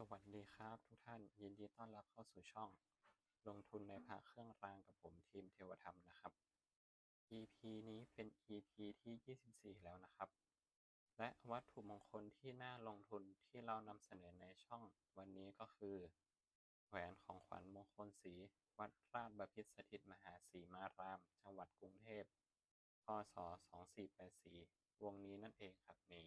สวัสดีครับทุกท่านยินดีต้อนรับเข้าสู่ช่อง ลงทุนในพระเครื่องรางกับผมทีมเทวธรรมนะครับ EP นี้เป็น EP ที่ 24 แล้วนะครับ และวัตถุมงคลที่น่าลงทุนที่เรานำเสนอในช่องวันนี้ก็คือ แหวนของขวัญมงคลศรีวัดราชบพิตรสถิตมหาสีมาราม จังหวัดกรุงเทพพศ 2484 วงนี้นั่นเองครับนี่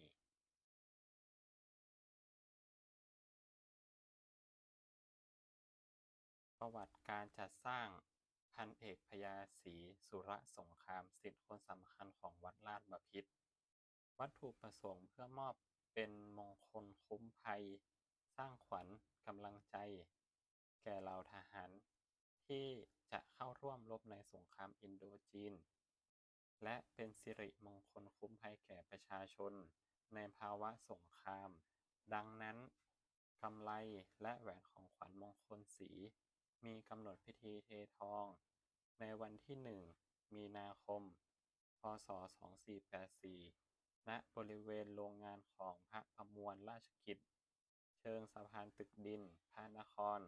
ประวัติการจัดสร้างพันเอกพญาศรีสุรสงครามสิทธิคนสำคัญของวัดราชบพิตรวัตถุประสงค์เพื่อมอบเป็นมงคลคุ้มภัย สร้างขวัญกำลังใจ แก่เหล่าทหาร ที่จะเข้าร่วมรบในสงครามอินโดจีน และเป็นสิริมงคลคุ้มภัยแก่ประชาชน ในภาวะสงคราม ดังนั้นกำไลและแหวนของขวัญมงคลศรี มีกำหนดพิธีเททอง ในวันที่หนึ่งมีนาคม พศ 2484 ณ บริเวณโรงงานของพระประมวลราชกิจ เชิงสะพานตึกดิน พระนคร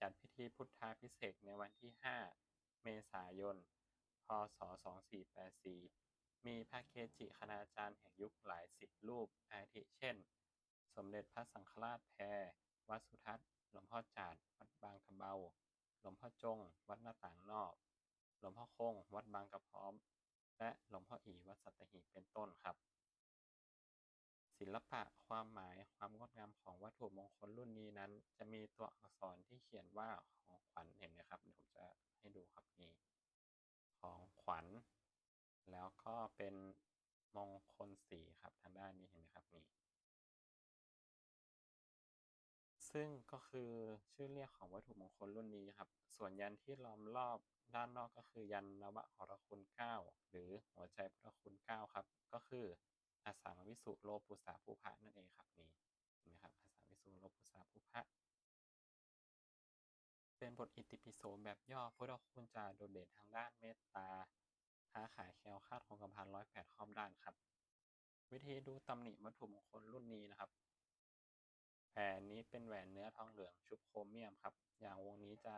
จัดพิธีพุทธาพิเศษในวันที่ 5 เมษายน พศ 2484 มีพระเกจิคณาจารย์แห่งยุคหลายสิบรูปอาทิเช่น สมเด็จพระสังฆราชแพรวัดสุทัศน์ หลวงพ่อจา หลวงพ่อจง วัดหน้าต่างนอก หลวงพ่อคง วัดบางกระพร้อม และหลวงพ่ออีวัดสัตหีบเป็นต้นครับ ศิลปะความหมายความงดงามของวัตถุมงคลรุ่นนี้นั้น จะมีตัวอักษรที่เขียนว่าของขวัญเห็นไหมครับเดี๋ยวผมจะให้ดูครับนี่ของขวัญ แล้วก็เป็นมงคลสีครับ ซึ่งก็คือชื่อเรียกของวัตถุมงคลรุ่นนี้ครับ ส่วนยันที่ล้อมรอบด้านนอกก็คือยันนวหรคุณเก้าหรือหัวใจพุทธคุณเก้าครับ ก็คืออสังวิสุโลปุสาภูพะนั่นเองครับนี่เห็นไหมครับอสังวิสุโลปุสาภูพะเป็นบทอิติปิโสแบบย่อพุทธคุณจะโดดเด่นทางด้านเมตตาค้าขายแคล้วคลาดคงกระพันร้อยแปดข้อมด้านครับ วิธีดูตำหนิวัตถุมงคลรุ่นนี้นะครับ แหวนนี้เป็นแหวนเนื้อทองเหลืองชุบโครเมียมครับ อย่างวงนี้จะ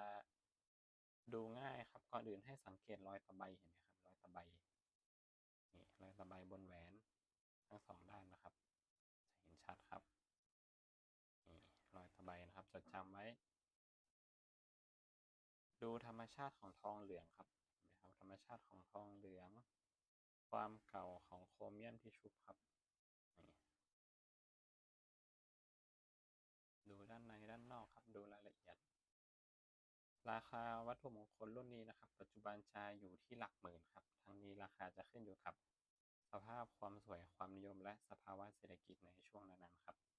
ดูง่ายครับ ก่อนอื่นให้สังเกตรอยตะไบเห็นไหมครับรอยตะไบนี่รอยตะไบบนแหวนทั้งสองด้านนะครับ จะเห็นชัดครับนี่รอยตะไบนะครับจดจำไว้ ดูธรรมชาติของทองเหลืองครับเห็นไหมครับ ธรรมชาติของทองเหลือง ความเก่าของโครเมียมที่ชุบครับ นี่ ดูด้านในด้านนอกครับ ดูรายละเอียด ราคาวัตถุมงคลรุ่นนี้นะครับ ปัจจุบันจะอยู่ที่หลักหมื่นครับ ทั้งนี้ราคาจะขึ้นอยู่กับ สภาพความสวยความนิยมและสภาวะเศรษฐกิจในช่วงนั้นๆครับ